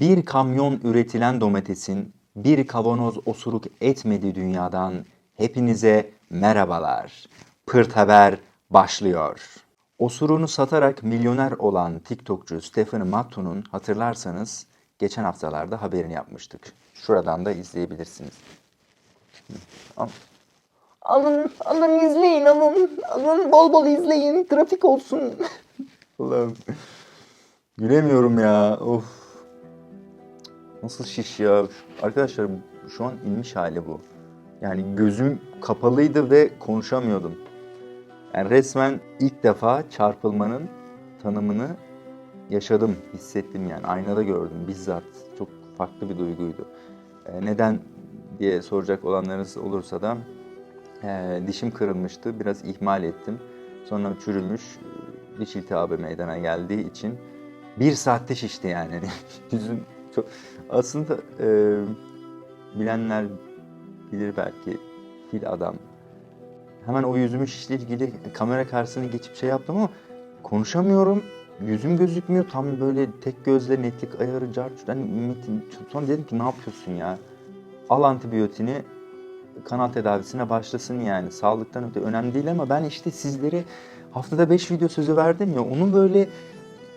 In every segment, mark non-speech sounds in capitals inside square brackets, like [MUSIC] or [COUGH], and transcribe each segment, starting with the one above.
Bir kamyon üretilen domatesin bir kavanoz osuruk etmediği dünyadan hepinize merhabalar. Pırt Haber başlıyor. Osuruğunu satarak milyoner olan TikTokçu Stefan Matto'nun hatırlarsanız geçen haftalarda haberini yapmıştık. Şuradan da izleyebilirsiniz. Al. Alın, alın izleyin alın. Alın bol bol izleyin. Trafik olsun. Allah'ım. Gülemiyorum ya. Of. Nasıl şiş ya. Arkadaşlar şu an inmiş hali bu. Yani gözüm kapalıydı ve konuşamıyordum. Yani resmen ilk defa çarpılmanın tanımını yaşadım, hissettim yani. Aynada gördüm bizzat. Çok farklı bir duyguydu. Ee, neden diye soracak olanlarınız olursa da ee, dişim kırılmıştı. Biraz ihmal ettim. Sonra çürümüş e, diş iltihabı meydana geldiği için bir saatte şişti yani. [LAUGHS] Yüzüm çok... Aslında e, bilenler bilir belki fil adam. Hemen o yüzümün şişle ilgili kamera karşısına geçip şey yaptım ama konuşamıyorum. Yüzüm gözükmüyor. Tam böyle tek gözle netlik ayarı carçur. Hani sonra dedim ki ne yapıyorsun ya? Al antibiyotini kanal tedavisine başlasın yani. Sağlıktan öte önemli değil ama ben işte sizlere haftada 5 video sözü verdim ya onu böyle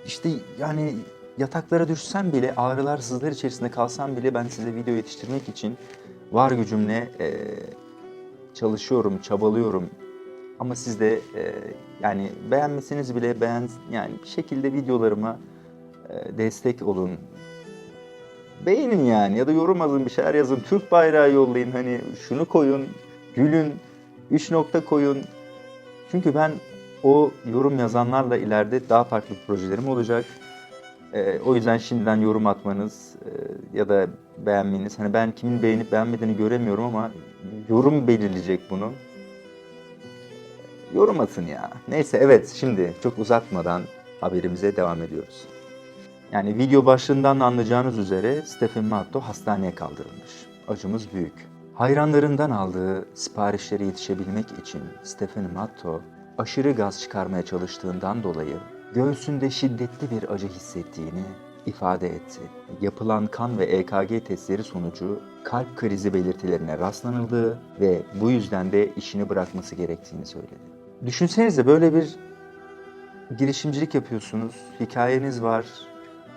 işte yani yataklara düşsem bile ağrılar sızlar içerisinde kalsam bile ben size video yetiştirmek için var gücümle eee, çalışıyorum, çabalıyorum. Ama siz de eee, yani beğenmeseniz bile beğen yani bir şekilde videolarıma eee, destek olun. Beğenin yani ya da yorum yazın bir şeyler yazın. Türk bayrağı yollayın hani şunu koyun, gülün, üç nokta koyun. Çünkü ben o yorum yazanlarla ileride daha farklı projelerim olacak. Ee, o yüzden şimdiden yorum atmanız e, ya da beğenmeniz. Hani ben kimin beğenip beğenmediğini göremiyorum ama yorum belirleyecek bunu. Yorum atın ya. Neyse evet şimdi çok uzatmadan haberimize devam ediyoruz. Yani video başlığından da anlayacağınız üzere Stephen Matto hastaneye kaldırılmış. Acımız büyük. Hayranlarından aldığı siparişlere yetişebilmek için Stephen Matto aşırı gaz çıkarmaya çalıştığından dolayı göğsünde şiddetli bir acı hissettiğini ifade etti. Yapılan kan ve EKG testleri sonucu kalp krizi belirtilerine rastlanıldığı ve bu yüzden de işini bırakması gerektiğini söyledi. Düşünsenize böyle bir girişimcilik yapıyorsunuz, hikayeniz var,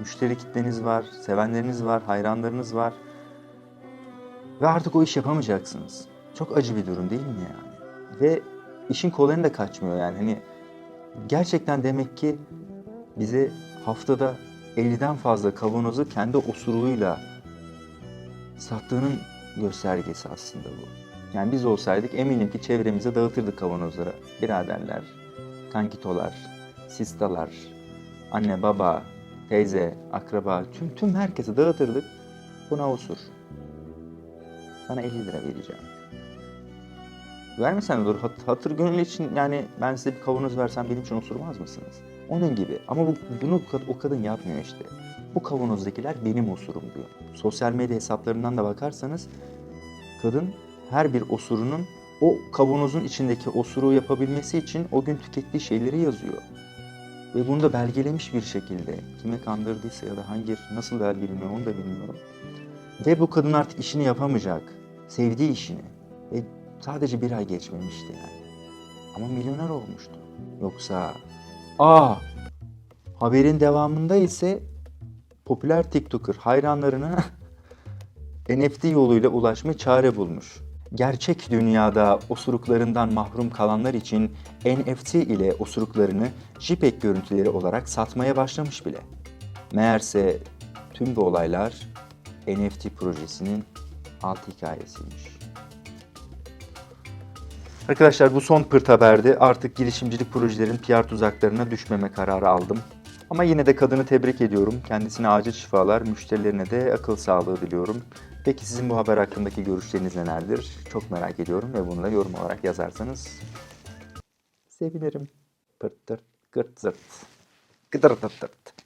müşteri kitleniz var, sevenleriniz var, hayranlarınız var. Ve artık o iş yapamayacaksınız. Çok acı bir durum değil mi yani? Ve işin kolayını da kaçmıyor yani. Hani gerçekten demek ki bize haftada 50'den fazla kavanozu kendi osuruğuyla sattığının göstergesi aslında bu. Yani biz olsaydık eminim ki çevremize dağıtırdık kavanozları. Biraderler, kankitolar, sistalar, anne baba, teyze, akraba, tüm tüm herkese dağıtırdık. Buna osur. Sana 50 lira vereceğim. Vermesen olur. Hat- hatır gönül için yani ben size bir kavanoz versem benim için osurmaz mısınız? Onun gibi. Ama bu, bunu o kadın yapmıyor işte. Bu kavanozdakiler benim osurum diyor. Sosyal medya hesaplarından da bakarsanız kadın her bir osurunun o kavanozun içindeki osuruğu yapabilmesi için o gün tükettiği şeyleri yazıyor. Ve bunu da belgelemiş bir şekilde. Kime kandırdıysa ya da hangi, nasıl belgeleniyor onu da bilmiyorum. Ve bu kadın artık işini yapamayacak. Sevdiği işini. Ve sadece bir ay geçmemişti yani. Ama milyoner olmuştu. Yoksa... Aa! Haberin devamında ise popüler TikToker hayranlarına [LAUGHS] NFT yoluyla ulaşma çare bulmuş. Gerçek dünyada osuruklarından mahrum kalanlar için NFT ile osuruklarını JPEG görüntüleri olarak satmaya başlamış bile. Meğerse tüm bu olaylar NFT projesinin alt hikayesiymiş. Arkadaşlar bu son pırt haberdi. Artık girişimcilik projelerin PR tuzaklarına düşmeme kararı aldım. Ama yine de kadını tebrik ediyorum. Kendisine acil şifalar, müşterilerine de akıl sağlığı diliyorum. Peki sizin bu haber hakkındaki görüşleriniz nelerdir? Çok merak ediyorum ve bunu da yorum olarak yazarsanız sevinirim. Pırt tırt, gırt zırt. Gıdır tırt tırt.